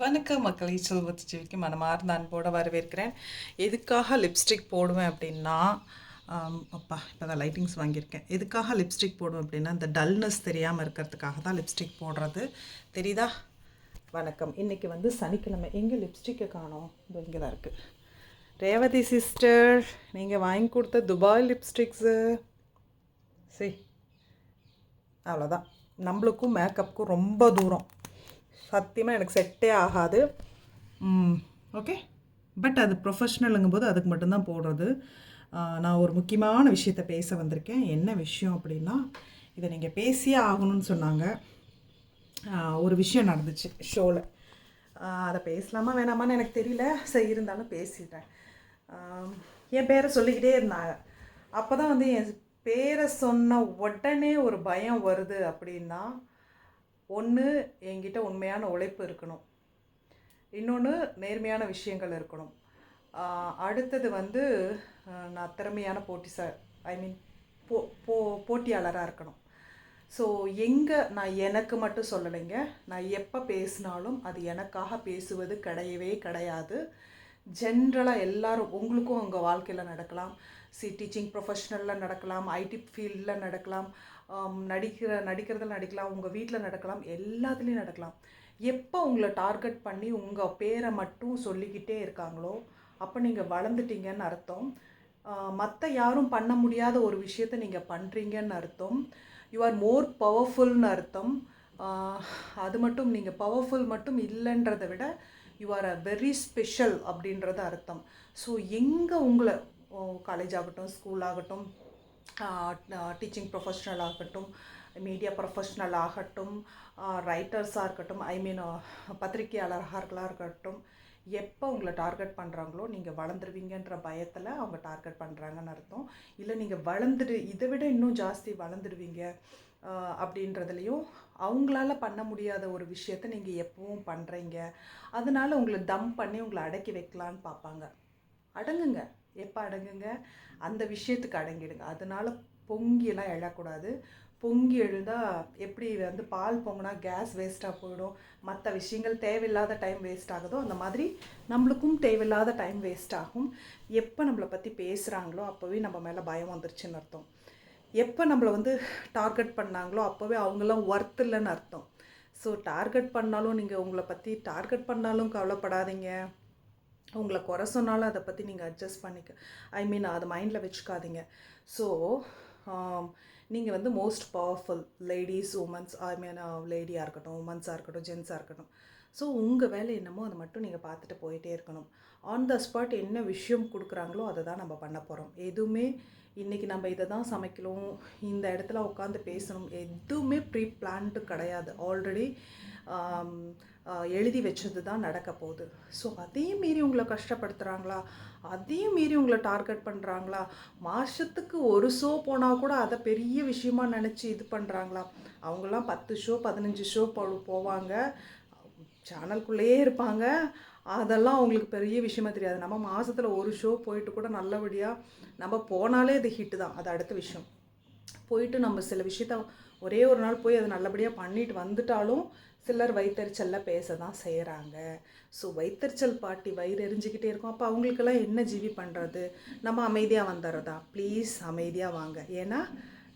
வணக்கம் மக்களை செல்வத்து ஜீவிக்கு மனமார்ந்த அன்போடு வரவேற்கிறேன். எதுக்காக லிப்ஸ்டிக் போடுவேன் அப்படின்னா அப்பா இப்போ தான் லைட்டிங்ஸ் வாங்கியிருக்கேன். எதுக்காக லிப்ஸ்டிக் போடுவேன் அப்படின்னா இந்த டல்னஸ் தெரியாமல் இருக்கிறதுக்காக தான் லிப்ஸ்டிக் போடுறது. தெரியுதா? வணக்கம். இன்றைக்கி வந்து சனிக்கிழமை. எங்கே லிப்ஸ்டிக்கை காணோம்? இது இங்கே தான் இருக்குது ரேவதி சிஸ்டர் நீங்கள் வாங்கி கொடுத்த துபாய் லிப்ஸ்டிக்ஸு சரி அவ்வளோதான் நம்மளுக்கும் மேக்கப்புக்கும் ரொம்ப தூரம். சத்தியமாக எனக்கு செட்டே ஆகாது. ஓகே பட் அது ப்ரொஃபஷ்னலுங்கும் போது அதுக்கு மட்டும்தான் போடுறது. நான் ஒரு முக்கியமான விஷயத்த பேச வந்திருக்கேன். என்ன விஷயம் அப்படின்னா இதை நீங்கள் பேசியே ஆகணும்னு சொன்னாங்க. ஒரு விஷயம் நடந்துச்சு ஷோவில் அதை பேசலாமா வேணாமான்னு எனக்கு தெரியல. சரி இருந்தாலும் பேசிட்டேன் என் பேரை சொல்லிக்கிட்டே இருந்தாங்க. அப்போ தான் வந்து என் பேரை சொன்ன உடனே ஒரு பயம் வருது அப்படின்னா ஒன்று என்கிட்ட உண்மையான உழைப்பு இருக்கணும். இன்னொன்று நேர்மையான விஷயங்கள் இருக்கணும். அடுத்தது வந்து நான் திறமையான போட்டி சார் ஐ மீன் போ போ போட்டியாளராக இருக்கணும். ஸோ எங்கே நான் எனக்கு மட்டும் சொல்லலைங்க. நான் எப்போ பேசினாலும் அது எனக்காக பேசுவது கிடையவே கிடையாது. ஜென்ரலாக எல்லாரும் உங்களுக்கும் உங்கள் வாழ்க்கையில் நடக்கலாம். சி டீச்சிங் ப்ரொஃபஷ்னலில் நடக்கலாம் ஐடி ஃபீல்டில் நடக்கலாம் நடிக்கிற நடிக்கிறதில் நடிக்கலாம் உங்கள் வீட்டில் நடக்கலாம் எல்லாத்துலேயும் நடக்கலாம். எப்போ உங்களை டார்கெட் பண்ணி உங்கள் பேரை மட்டும் சொல்லிக்கிட்டே இருக்காங்களோ அப்போ நீங்கள் வளர்ந்துட்டீங்கன்னு அர்த்தம். மற்ற யாரும் பண்ண முடியாத ஒரு விஷயத்தை நீங்கள் பண்ணுறீங்கன்னு அர்த்தம். யூ ஆர் மோர் பவர்ஃபுல்னு அர்த்தம். அது மட்டும் நீங்கள் பவர்ஃபுல் மட்டும் இல்லைன்றதை விட you are a very special அப்படின்றது அர்த்தம். ஸோ எங்கே உங்களை காலேஜ் ஆகட்டும் ஸ்கூல் ஆகட்டும் டீச்சிங் ப்ரொஃபஷ்னல் ஆகட்டும் மீடியா ப்ரொஃபஷ்னல் ஆகட்டும் ரைட்டர்ஸாக இருக்கட்டும் ஐ மீன் பத்திரிகையாளர்களாக இருக்கட்டும் எப்போ உங்களை டார்கெட் பண்ணுறாங்களோ நீங்கள் வளர்ந்துருவீங்கன்ற பயத்தில் அவங்க டார்கெட் பண்ணுறாங்கன்னு அர்த்தம். இல்லை நீங்கள் வளர்ந்துடு இதை விட இன்னும் ஜாஸ்தி வளர்ந்துடுவீங்க அப்படின்றதுலையும் அவங்களால பண்ண முடியாத ஒரு விஷயத்த நீங்கள் எப்பவும் பண்ணுறீங்க அதனால உங்களை தம் பண்ணி உங்களை அடக்கி வைக்கலான்னு பார்ப்பாங்க. அடங்குங்க. எப்போ அடங்குங்க? அந்த விஷயத்துக்கு அடங்கிடுங்க. அதனால பொங்கியெல்லாம் எழக்கூடாது. பொங்கி எழுந்தால் எப்படி வந்து பால் பொங்கினா கேஸ் வேஸ்ட்டாக போயிடும். மற்ற விஷயங்கள் தேவையில்லாத டைம் வேஸ்ட் ஆகுதோ அந்த மாதிரி நம்மளுக்கும் தேவையில்லாத டைம் வேஸ்ட் ஆகும். எப்போ நம்மளை பற்றி பேசுகிறாங்களோ அப்போவே நம்ம மேலே பயம் வந்துருச்சுன்னு அர்த்தம். எப்போ நம்மளை வந்து டார்கெட் பண்ணாங்களோ அப்போவே அவங்களாம் ஒர்த் இல்லைன்னு அர்த்தம். ஸோ டார்கெட் பண்ணாலும் நீங்கள் உங்களை பற்றி டார்கெட் பண்ணாலும் கவலைப்படாதீங்க. உங்களை குறை சொன்னாலும் அதை பற்றி நீங்கள் அட்ஜஸ்ட் பண்ணிக்க. ஐ மீன் அதை மைண்டில் வச்சுக்காதீங்க. ஸோ um, நீங்கள் வந்து most powerful ladies womens I mean லேடியாக இருக்கட்டும் உமன்ஸாக இருக்கட்டும் ஜென்ஸாக இருக்கட்டும். ஸோ உங்கள் வேலை என்னமோ அதை மட்டும் நீங்கள் பார்த்துட்டு போயிட்டே இருக்கணும். ஆன் த ஸ்பாட் என்ன விஷயம் கொடுக்குறாங்களோ அதை தான் நம்ம பண்ண போகிறோம் எதுவுமே இன்றைக்கி நம்ம இதை தான் சமைக்கணும். இந்த இடத்துல உட்காந்து பேசணும். எதுவுமே ப்ரீ பிளான்டு கிடையாது ஆல்ரெடி எழுதி வச்சது தான் நடக்க போகுது. ஸோ அதையும் மீறி உங்களை கஷ்டப்படுத்துகிறாங்களா அதையும் மீறி உங்களை டார்கெட் பண்ணுறாங்களா மாதத்துக்கு ஒரு ஷோ போனால் கூட அதை பெரிய விஷயமா நினச்சி இது பண்ணுறாங்களா அவங்களாம் பத்து ஷோ பதினஞ்சு ஷோ போ போவாங்க. சேனல்குள்ளேயே இருப்பாங்க. அதெல்லாம் அவங்களுக்கு பெரிய விஷயமா தெரியாது. நம்ம மாதத்தில் ஒரு ஷோ போயிட்டு கூட நல்லபடியாக நம்ம போனாலே அது ஹிட்டு தான். அது அடுத்த விஷயம். போயிட்டு நம்ம சில விஷயத்த ஒரே ஒரு நாள் போய் அதை நல்லபடியாக பண்ணிட்டு வந்துட்டாலும் சிலர் வயிற்றுச்சலில் பேச தான் செய்கிறாங்க ஸோ வயிற்றுச்சல் பாட்டி வயிறு எரிஞ்சுக்கிட்டே இருக்கும். அப்போ அவங்களுக்கெல்லாம் என்ன ஜீவி பண்ணுறது நம்ம அமைதியாக வந்துடுறதா? ப்ளீஸ் அமைதியாக வாங்க. ஏன்னா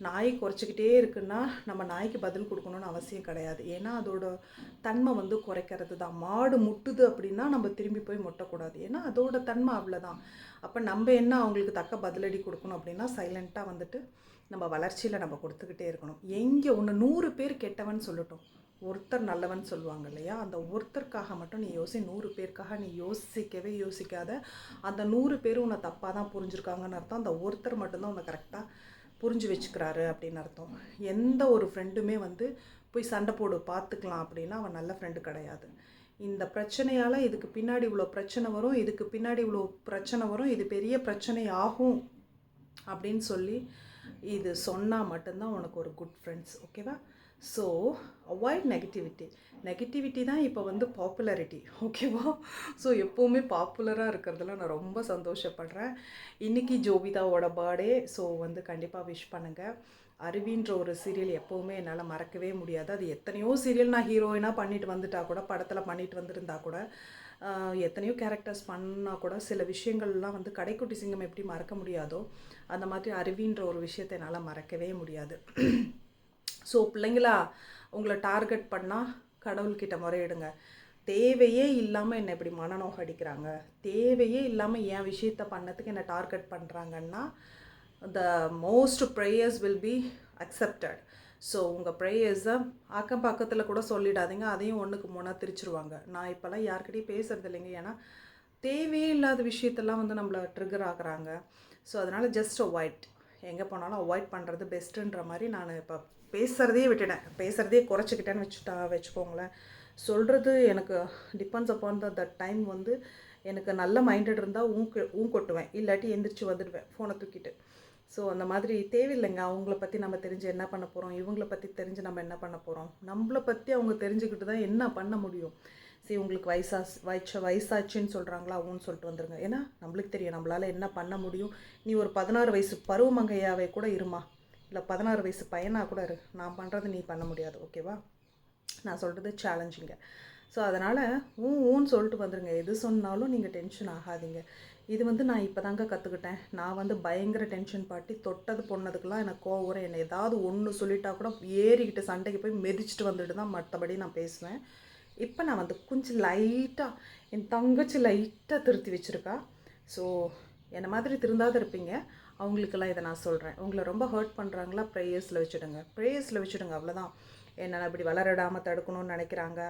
நாய் குறைச்சிக்கிட்டே இருக்குன்னா நம்ம நாய்க்கு பதில் கொடுக்கணும்னு அவசியம் கிடையாது. ஏன்னா அதோட தன்மை வந்து குறைக்கிறது தான். மாடு முட்டுது அப்படின்னா நம்ம திரும்பி போய் முட்டக்கூடாது. ஏன்னா அதோட தன்மை அவ்வளோதான் அப்போ நம்ம என்ன அவங்களுக்கு தக்க பதிலடி கொடுக்கணும் அப்படின்னா சைலண்ட்டாக வந்துட்டு நம்ம வளர்ச்சியில் நம்ம கொடுத்துக்கிட்டே இருக்கணும். எங்கே ஒன்று நூறு பேர் கெட்டவன் சொல்லட்டும். ஒருத்தர் நல்லவன் சொல்லுவாங்க இல்லையா? அந்த ஒருத்தருக்காக மட்டும் நீ யோசி நூறு பேருக்காக நீ யோசிக்கவே யோசிக்காத. அந்த நூறு பேர் உன்னை தப்பாக தான் புரிஞ்சிருக்காங்கன்னு அர்த்தம். அந்த ஒருத்தர் மட்டும்தான் உன்னை கரெக்டாக புரிஞ்சு வச்சுக்கிறாரு அப்படின்னு அர்த்தம். எந்த ஒரு ஃப்ரெண்டுமே வந்து போய் சண்டை போடு பார்த்துக்கலாம் அப்படின்னா அவன் நல்ல ஃப்ரெண்டு கிடையாது. இந்த பிரச்சனையால் இதுக்கு பின்னாடி இவ்வளோ பிரச்சனை வரும் இதுக்கு பின்னாடி இவ்வளோ பிரச்சனை வரும் இது பெரிய பிரச்சனை ஆகும் அப்படின்னு சொல்லி இது சொன்னால் மட்டும்தான் உனக்கு ஒரு குட் ஃப்ரெண்ட்ஸ் ஓகேவா ஸோ அவாய்ட் நெகட்டிவிட்டி நெகட்டிவிட்டி தான் இப்போ வந்து பாப்புலாரிட்டி ஓகேவா ஸோ எப்போவுமே பாப்புலராக இருக்கிறதுல நான் ரொம்ப சந்தோஷப்படுறேன். இன்றைக்கி ஜோபிதாவோட பர்த்டே ஸோ வந்து கண்டிப்பாக விஷ் பண்ணுங்கள் அருவின்ற ஒரு சீரியல் எப்போவுமே என்னால் மறக்கவே முடியாது. அது எத்தனையோ சீரியல் நான் ஹீரோயினாக பண்ணிட்டு வந்துட்டா கூட படத்தில் பண்ணிட்டு வந்திருந்தா கூட எத்தனையோ கேரக்டர்ஸ் பண்ணால் கூட சில விஷயங்கள்லாம் வந்து கடைக்குட்டி சிங்கம் எப்படி மறக்க முடியாதோ அந்த மாதிரி அருவின்ற ஒரு விஷயத்தை என்னால் மறக்கவே முடியாது. ஸோ பிள்ளைங்களா உங்களை டார்கெட் பண்ணால் கடவுள்கிட்ட முறையிடுங்க. தேவையே இல்லாமல் என்னை இப்படி மனநோக அடிக்கிறாங்க. தேவையே இல்லாமல் என் விஷயத்த பண்ணதுக்கு என்னை டார்கெட் பண்ணுறாங்கன்னா the most prayers will be accepted so உங்கள் ப்ரேயர்ஸை அக்கம் பக்கத்தில் கூட சொல்லிடாதீங்க. அதையும் ஒன்றுக்கு மூணாக திரிச்சிருவாங்க. நான் இப்போல்லாம் யார்கிட்டயும் பேசுறது இல்லைங்க. ஏன்னா தேவையே இல்லாத விஷயத்தெல்லாம் வந்து நம்மளை ட்ரிகர் ஆகுறாங்க ஸோ அதனால் ஜஸ்ட் அவாய்ட் எங்கே போனாலும் அவாய்ட் பண்ணுறது பெஸ்ட்டுன்ற மாதிரி நான் இப்போ பேசுகிறதே விட்டுட்டேன். பேசுகிறதே குறைச்சிக்கிட்டேன்னு வச்சுட்டா வச்சுக்கோங்களேன். சொல்கிறது எனக்கு depends upon the that time வந்து எனக்கு நல்ல மைண்டட் இருந்தால் ஊக்கு ஊ கொட்டுவேன். இல்லாட்டி எந்திரிச்சு வந்துடுவேன் ஃபோனை தூக்கிட்டு. ஸோ அந்த மாதிரி தேவையில்லைங்க. அவங்கள பற்றி நம்ம தெரிஞ்சு என்ன பண்ண போகிறோம் இவங்கள பற்றி தெரிஞ்சு நம்ம என்ன பண்ண போகிறோம் நம்மளை பற்றி அவங்க தெரிஞ்சுக்கிட்டு தான் என்ன பண்ண முடியும்? சரி உங்களுக்கு வயசா வயச வயசாச்சுன்னு சொல்கிறாங்களா அவன்னு சொல்லிட்டு வந்துருங்க. ஏன்னா நம்மளுக்கு தெரியும் நம்மளால் என்ன பண்ண முடியும்? நீ ஒரு பதினாறு வயசு பருவமங்கையாவே கூட இருமா. இல்லை பதினாறு வயசு பையனாக கூட இரு. நான் பண்ணுறது நீ பண்ண முடியாது ஓகேவா? நான் சொல்கிறது சேலஞ்சிங்க ஸோ அதனால் ஊ ஊன்னு சொல்லிட்டு வந்துருங்க. எது சொன்னாலும் நீங்கள் டென்ஷன் ஆகாதீங்க. இது வந்து நான் இப்போ தாங்க கற்றுக்கிட்டேன் நான் வந்து பயங்கர டென்ஷன் பாட்டி தொட்டது பொண்ணதுக்கெலாம் எனக்கு கோவம் என்னை ஏதாவது ஒன்று சொல்லிட்டா கூட ஏறிக்கிட்டு சண்டைக்கு போய் மிதிச்சிட்டு வந்துட்டு தான் மற்றபடி நான் பேசுவேன். இப்போ நான் வந்து கொஞ்சம் லைட்டாக என் தங்கச்சி லைட்டாக திருத்தி வச்சுருக்கா. ஸோ என்னை மாதிரி திருந்தாத இருப்பீங்க அவங்களுக்கெல்லாம் இதை நான் சொல்கிறேன் உங்களை ரொம்ப ஹர்ட் பண்ணுறாங்களா ப்ரேயர்ஸில் வச்சுடுங்க. ப்ரேயர்ஸில் வச்சுடுங்க அவ்வளோதான் என்னை இப்படி வளரடாமல் தடுக்கணும்னு நினைக்கிறாங்க.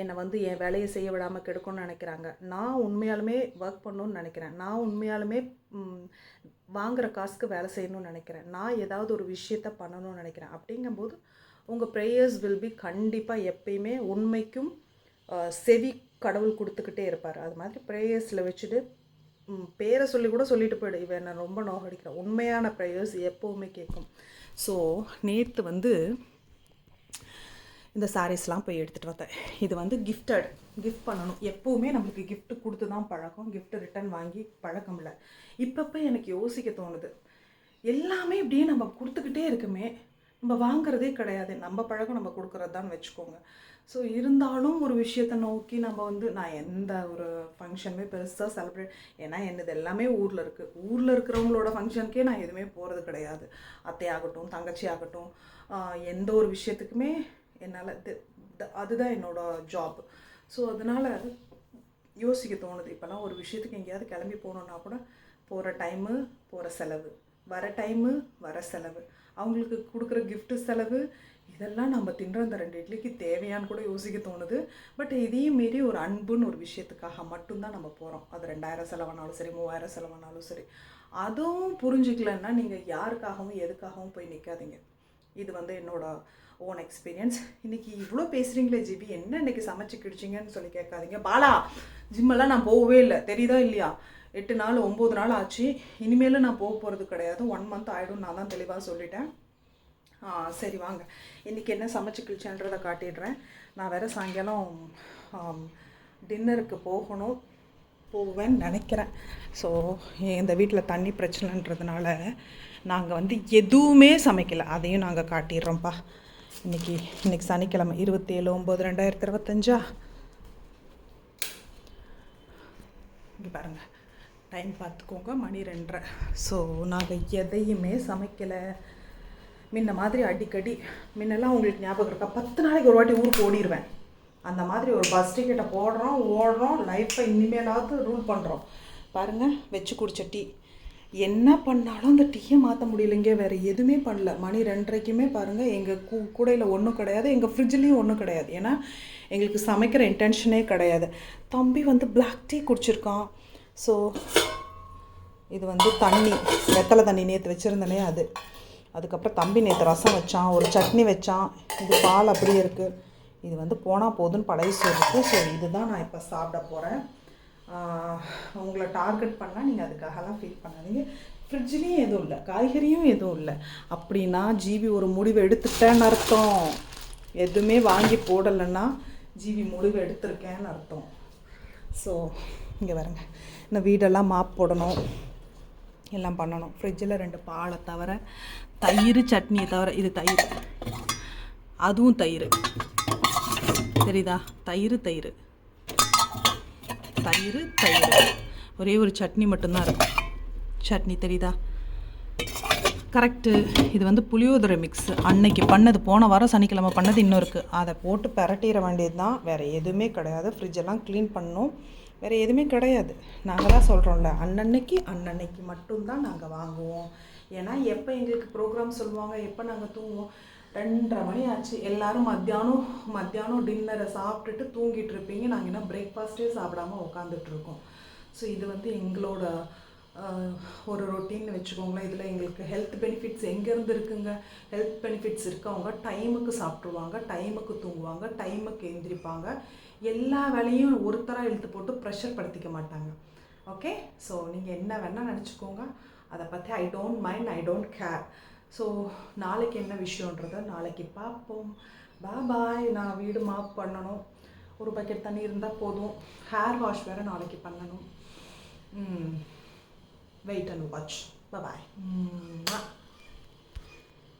என்னை வந்து என் வேலையை செய்ய விடாமல் கெடுக்கணும்னு நினைக்கிறாங்க. நான் உண்மையாலுமே ஒர்க் பண்ணணும்னு நினைக்கிறேன். நான் உண்மையாலுமே வாங்குகிற காசுக்கு வேலை செய்யணும்னு நினைக்கிறேன். நான் ஏதாவது ஒரு விஷயத்த பண்ணணும்னு நினைக்கிறேன். அப்படிங்கும்போது உங்கள் ப்ரேயர்ஸ் வில் பி கண்டிப்பாக எப்பயுமே உண்மைக்கும் செவி கடவுள் கொடுத்துக்கிட்டே இருப்பார். அது மாதிரி ப்ரேயர்ஸில் வச்சுட்டு பேரை சொல்லி கூட சொல்லிட்டு போயிடு. இவன் நான் ரொம்ப நோகடிக்கிறேன் உண்மையான ப்ரேயர்ஸ் எப்போவுமே கேட்கும் ஸோ நேற்று வந்து இந்த சாரீஸ்லாம் போய் எடுத்துகிட்டு வந்தேன். இது வந்து கிஃப்டட் கிஃப்ட் பண்ணணும். எப்போவுமே நம்மளுக்கு கிஃப்ட் கொடுத்து தான் பழக்கம். கிஃப்ட் ரிட்டர்ன் வாங்கி பழக்கம் இல்லை. இப்பப்போ எனக்கு யோசிக்க தோணுது. எல்லாமே இப்படியே நம்ம கொடுத்துக்கிட்டே இருக்குமே நம்ம வாங்குறதே கிடையாது. நம்ம பழக்கம் நம்ம கொடுக்குறது தான் வச்சுக்கோங்க. ஸோ இருந்தாலும் ஒரு விஷயத்தை நோக்கி நம்ம வந்து நான் எந்த ஒரு ஃபங்க்ஷனுமே பெருசாக செலிப்ரேட் ஏன்னா என்னது எல்லாமே ஊரில் இருக்குது ஊரில் இருக்கிறவங்களோட ஃபங்க்ஷனுக்கே நான் எதுவுமே போகிறது கிடையாது. அத்தையாகட்டும் தங்கச்சி ஆகட்டும் எந்த ஒரு விஷயத்துக்குமே என்னால் அதுதான் என்னோட ஜாப் ஸோ அதனால் யோசிக்க தோணுது. இப்போல்லாம் ஒரு விஷயத்துக்கு எங்கேயாவது கிளம்பி போகணுன்னா கூட போகிற டைமு போகிற செலவு. வர டைமு வர செலவு. அவங்களுக்கு கொடுக்குற கிஃப்ட்டு செலவு இதெல்லாம் நம்ம தின்ற அந்த ரெண்டு இட்லிக்கு தேவையான்னு கூட யோசிக்க தோணுது. பட் இதையும் மீறி ஒரு அன்புன்னு ஒரு விஷயத்துக்காக மட்டும்தான் நம்ம போகிறோம் அது ரெண்டாயிரம் செலவானாலும் சரி மூவாயிரம் செலவானாலும் சரி. அதுவும் புரிஞ்சுக்கலன்னா நீங்கள் யாருக்காகவும் எதுக்காகவும் போய் நிற்காதீங்க இது வந்து என்னோட ஓன் எக்ஸ்பீரியன்ஸ் இன்னைக்கு இவ்வளோ பேசுகிறீங்களே ஜிபி என்ன இன்னைக்கு சமைச்சு கிடிச்சிங்கன்னு சொல்லி கேட்காதீங்க. பாலா ஜிம்மெல்லாம் நான் போகவே இல்லை. தெரியுதா இல்லையா? எட்டு நாள் ஒம்பது நாள் ஆச்சு. இனிமேலும் நான் போக போகிறது கிடையாது. ஒன் மந்த் ஆகிடும் நான் தான் தெளிவாக சொல்லிட்டேன். ஆ சரி வாங்க. இன்றைக்கி என்ன சமைச்சு கிழிச்சேன்றதை காட்டிடுறேன். நான் வேறு சாயங்காலம் டின்னருக்கு போகணும் போவேன்னு நினைக்கிறேன். ஸோ இந்த வீட்டில் தண்ணி பிரச்சனைன்றதுனால நாங்கள் வந்து எதுவுமே சமைக்கல. அதையும் நாங்கள் காட்டிடுறோம்ப்பா. இன்னைக்கு இன்னைக்கு சனிக்கிழமை இருபத்தேழு ஒம்பது ரெண்டாயிரத்தி இருபத்தஞ்சா? இங்கே பாருங்கள் டைம் பார்த்துக்கோங்க மணி ரெண்டரை ஸோ நாங்கள் எதையுமே சமைக்கலை. முன்ன மாதிரி அடிக்கடி முன்னெல்லாம் உங்களுக்கு ஞாபகம் இருக்கா? பத்து நாளைக்கு ஒரு வாட்டி ஊருக்கு ஓடிடுவேன் அந்த மாதிரி ஒரு பஸ் டிக்கெட்டை போடுறோம் ஓடுறோம் லைஃப்பை இனிமேலாவது ரூல் பண்ணுறோம் பாருங்கள் வச்சு குடிச்ச டீ என்ன பண்ணாலும் அந்த டீயை மாற்ற முடியலைங்க வேறு எதுவுமே பண்ணல. மணி ரெண்டரைக்குமே பாருங்கள் எங்கள் கூ கூடையில் ஒன்றும் கிடையாது எங்கள் ஃப்ரிட்ஜ்லேயும் ஒன்றும் கிடையாது. ஏன்னா எங்களுக்கு சமைக்கிற இன்டென்ஷனே கிடையாது. தம்பி வந்து பிளாக் டீ குடிச்சிருக்கான். ஸோ இது வந்து தண்ணி வெத்தலை தண்ணி நேற்று வச்சுருந்தனே அது. அதுக்கப்புறம் தம்பி நேற்று ரசம் வச்சான் ஒரு சட்னி வச்சான். இது பால் அப்படியே இருக்குது இது வந்து போனால் போதுன்னு பழைய சோறு இருக்குது ஸோ இதுதான் நான் இப்போ சாப்பிட போகிறேன் உங்களை டார்கெட் பண்ணால் நீங்கள் அதுக்காகலாம் ஃபீல் பண்ணாதீங்க. ஃப்ரிட்ஜ்லேயும் எதுவும் இல்லை. காய்கறியும் எதுவும் இல்லை. அப்படின்னா ஜீவி ஒரு முடிவு எடுத்துட்டேன்னு அர்த்தம். எதுவுமே வாங்கி போடலைன்னா ஜீவி முடிவு எடுத்திருக்கேன்னு அர்த்தம். ஸோ இங்கே வருங்க இந்த வீடெல்லாம் மாப் போடணும். எல்லாம் பண்ணணும். ஃப்ரிட்ஜில் ரெண்டு பாலை தவிர தயிர் சட்னியை தவிர இது தயிர். அதுவும் தயிர். தெரியுதா? தயிர் தயிர். தயிர் தயிர். ஒரே ஒரு சட்னி மட்டும்தான் இருக்கும். சட்னி தெரியுதா? கரெக்டு இது வந்து புளியோதரை மிக்ஸ் அன்னைக்கு பண்ணது போன வாரம் சனிக்கிழமை பண்ணது இன்னும் இருக்குது அதை போட்டு பிரட்டிட வேண்டியது தான் வேறு எதுவுமே கிடையாது. ஃப்ரிட்ஜெல்லாம் க்ளீன் பண்ணணும். வேறு எதுவுமே கிடையாது. நாங்கள் தான் சொல்கிறோம்ல அன்னன்னைக்கு அன்னன்னைக்கு மட்டும்தான் நாங்கள் வாங்குவோம். ஏன்னா எப்போ எங்களுக்கு ப்ரோக்ராம் சொல்லுவாங்க எப்போ நாங்கள் தூங்குவோம்? ரெண்டரை மணி ஆச்சு. எல்லோரும் மத்தியானம் மத்தியானம் டின்னரை சாப்பிட்டுட்டு தூங்கிட்டு இருப்பீங்க. நாங்கள் என்ன பிரேக்ஃபாஸ்ட்டே சாப்பிடாம உட்காந்துட்டு இருக்கோம். ஸோ இது வந்து எங்களோட ஒரு ரொட்டீன் வச்சுக்கோங்களேன். இதில் எங்களுக்கு ஹெல்த் பெனிஃபிட்ஸ் எங்கேருந்து இருக்குங்க? ஹெல்த் பெனிஃபிட்ஸ் இருக்கவங்க டைமுக்கு சாப்பிட்ருவாங்க டைமுக்கு தூங்குவாங்க டைமுக்கு எந்திரிப்பாங்க. எல்லா வேலையும் ஒருத்தராக இழுத்து போட்டு ப்ரெஷர் படுத்திக்க மாட்டாங்க. ஓகே ஸோ நீங்கள் என்ன வேணால் நினச்சிக்கோங்க. அதை பற்றி I don't mind I don't care so நாளைக்கு என்ன விஷயன்றதை நாளைக்கு பார்ப்போம். பா பாய் நான் வீடு மாப் பண்ணணும். ஒரு பக்கெட் தண்ணி இருந்தால் போதும். ஹேர் வாஷ் வேறு நாளைக்கு பண்ணணும். Wait and watch bye